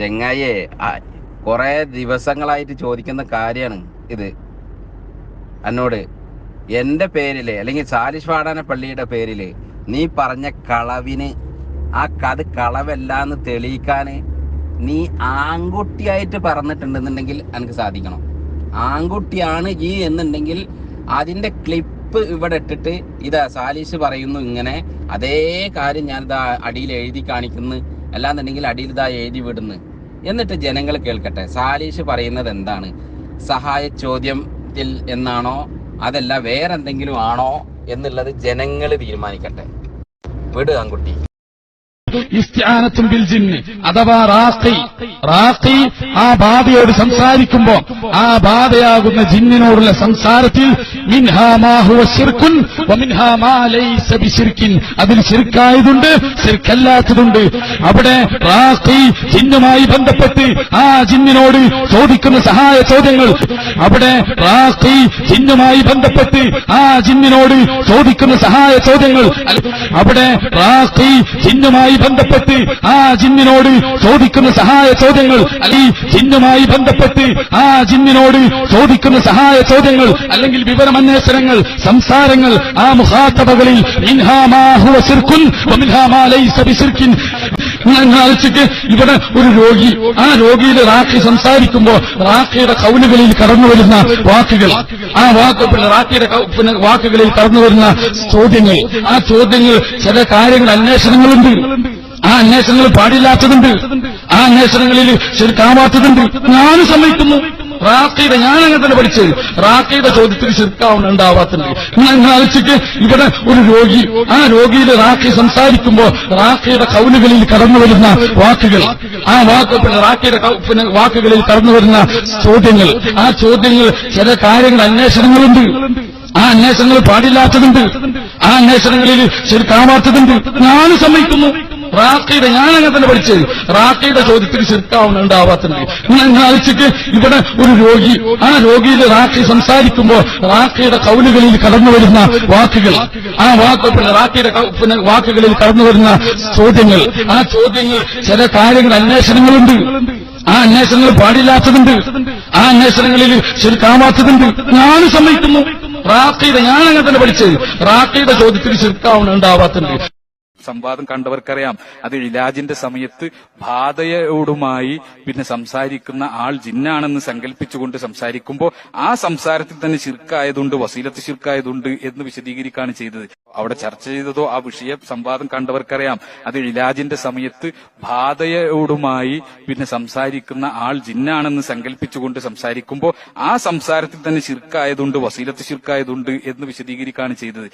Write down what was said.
ചെങ്ങായിയെ കുറെ ദിവസങ്ങളായിട്ട് ചോദിക്കുന്ന കാര്യമാണ് ഇത്. എന്നോട് എന്റെ പേരിൽ അല്ലെങ്കിൽ സാലിഷ് വാടാന പള്ളിയുടെ പേരിൽ നീ പറഞ്ഞ കളവിന് ആ കത് കളവല്ലാന്ന് തെളിയിക്കാന് നീ ആൺകുട്ടിയായിട്ട് പറഞ്ഞിട്ടുണ്ടെന്നുണ്ടെങ്കിൽ എനിക്ക് സാധിക്കണം. ആൺകുട്ടിയാണ് ഈ എന്നുണ്ടെങ്കിൽ അതിന്റെ ക്ലിപ്പ് ഇവിടെ ഇട്ടിട്ട് ഇതാ സാലിഷ് പറയുന്നു ഇങ്ങനെ അതേ കാര്യം ഞാനിതാ അടിയിൽ എഴുതി കാണിക്കുന്നു. അല്ലാന്നുണ്ടെങ്കിൽ അടിയിൽ ഇതാ എഴുതി വിടുന്നു. എന്നിട്ട് ജനങ്ങൾ കേൾക്കട്ടെ. സാലീഷ് പറയുന്നത് എന്താണ്? സഹായ ചോദ്യത്തിൽ എന്നാണോ? അതല്ല വേറെന്തെങ്കിലും ആണോ എന്നുള്ളത് ജനങ്ങൾ തീരുമാനിക്കട്ടെ. വിടുക ആൺകുട്ടി. ഇസ്ത്യാനത്തും ബിൽ അഥവാ റാഖി. റാഖി ആ ബാധയോട് സംസാരിക്കുമ്പോ ആ ബാധയാകുന്ന ജിന്നിനോടുള്ള സംസാരത്തിൽ അതിൽ ശിർക്കായതുണ്ട് ശിർക്കല്ലാത്തതുണ്ട് അവിടെ റാഖി ജിന്നുമായി ബന്ധപ്പെട്ട് ആ ജിന്നിനോട് ചോദിക്കുന്ന സഹായ ചോദ്യങ്ങൾ. അവിടെ റാഖി ജിന്നുമായി ബന്ധപ്പെട്ട് ആ ജിന്നിനോട് ചോദിക്കുന്ന സഹായ ചോദ്യങ്ങൾ. അവിടെ റാഖി ജിന്നുമായി ബന്ധപ്പെട്ട് ആ ജിന്നിനോട് ചോദിക്കുന്ന സഹായ ചോദ്യങ്ങൾ അല്ലെങ്കിൽ ജിന്നുമായി ബന്ധപ്പെട്ട് ആ ജിന്നിനോട് ചോദിക്കുന്ന സഹായ ചോദ്യങ്ങൾ അല്ലെങ്കിൽ വിവരമന്വേഷണങ്ങൾ സംസാരങ്ങൾ ആ മുഖാത്തബകളിൽ മിൻഹാ മാ ഹുവ ശിർക്കുൻ മാ ലൈസ ബിശിർക്കിൻ നിങ്ങൾ ഇവിടെ ഒരു രോഗി ആ രോഗിയുടെ റാഖി സംസാരിക്കുമ്പോൾ റാഖിയുടെ കൗലുകളിൽ കടന്നു വരുന്ന വാക്കുകൾ ആ വാക്ക് റാഖിയുടെ വാക്കുകളിൽ കടന്നു വരുന്ന ചോദ്യങ്ങൾ ആ ചോദ്യങ്ങൾ ചില കാര്യങ്ങൾ അന്വേഷണങ്ങളുണ്ട്. ആ അന്വേഷണങ്ങൾ പാടില്ലാത്തതുണ്ട്. ആ അന്വേഷണങ്ങളിൽ ശരിക്കാവാത്തതുണ്ട് ഞാൻ സമ്മതിക്കുന്നു. റാഖിയുടെ ഞാൻ അങ്ങനെ തന്നെ പഠിച്ചത്. റാഖിയുടെ ചോദ്യത്തിൽ ശരിക്കാവുന്നുണ്ടാവാത്തുണ്ട് ഉണ്ടാവാത്തുണ്ട് ആലോചിക്ക് ഇവിടെ ഒരു രോഗി ആ രോഗിയിൽ റാക്കി സംസാരിക്കുമ്പോൾ റാക്കിയുടെ കൗലുകളിൽ കടന്നു വരുന്ന വാക്കുകൾ ആ വാക്ക് പിന്നെ പിന്നെ വാക്കുകളിൽ കടന്നു വരുന്ന ചോദ്യങ്ങൾ. ആ ചോദ്യങ്ങൾ ചില കാര്യങ്ങൾ അന്വേഷണങ്ങളുണ്ട്. ആ അന്വേഷണങ്ങൾ പാടില്ലാത്തതുണ്ട്. ആ അന്വേഷണങ്ങളിൽ ശരിക്കാവാത്തതുണ്ട് ഞാൻ സമ്മതിക്കുന്നു. റാഖിയുടെ ഞാൻ അങ്ങനെ തന്നെ പഠിച്ചത്. റാഖിയുടെ ചോദ്യത്തിന് ശരിക്കാവുന്ന ഉണ്ടാവാത്തുണ്ട് നിങ്ങൾ ആലോചിക്ക് ഇവിടെ ഒരു രോഗി ആ രോഗിയിൽ റാഖി സംസാരിക്കുമ്പോൾ റാഖിയുടെ കൗലുകളിൽ കടന്നു വരുന്ന വാക്കുകൾ ആ വാക്ക് പിന്നെ റാഖിയുടെ പിന്നെ വാക്കുകളിൽ കടന്നു വരുന്ന ചോദ്യങ്ങൾ. ആ ചോദ്യങ്ങൾ ചില കാര്യങ്ങൾ അന്വേഷണങ്ങളുണ്ട്. ആ അന്വേഷണങ്ങൾ പാടില്ലാത്തതുണ്ട്. ആ അന്വേഷണങ്ങളിൽ ശരിക്കാവാത്തതുണ്ട് ഞാൻ സമ്മതിക്കുന്നു. റാഖിയുടെ ഞാൻ അങ്ങനെ തന്നെ പഠിച്ചത്. റാഖിയുടെ ചോദ്യത്തിൽ ശരിക്കാവുന്ന ഉണ്ടാവാത്തുണ്ട് സംവാദം കണ്ടവർക്കറിയാം. അത് ഇലാജിന്റെ സമയത്ത് ബാധയോടുമായി പിന്നെ സംസാരിക്കുന്ന ആൾ ജിന്നാണെന്ന് സങ്കല്പിച്ചുകൊണ്ട് സംസാരിക്കുമ്പോൾ ആ സംസാരത്തിൽ തന്നെ ശിർക്കായതുണ്ട് വസീലത്ത് ശിർക്കായതുണ്ട് എന്ന് വിശദീകരിക്കുകയാണ് ചെയ്തത്. അവിടെ ചർച്ച ചെയ്തതോ ആ വിഷയ സംവാദം കണ്ടവർക്കറിയാം. അത് ഇലാജിന്റെ സമയത്ത് ബാധയോടുമായി പിന്നെ സംസാരിക്കുന്ന ആൾ ജിന്നാണെന്ന് സങ്കല്പിച്ചുകൊണ്ട് സംസാരിക്കുമ്പോൾ ആ സംസാരത്തിൽ തന്നെ ശിർക്കായതുണ്ട് വസീലത്ത് ശിർക്കായതുണ്ട് എന്ന് വിശദീകരിക്കുകയാണ് ചെയ്തത്.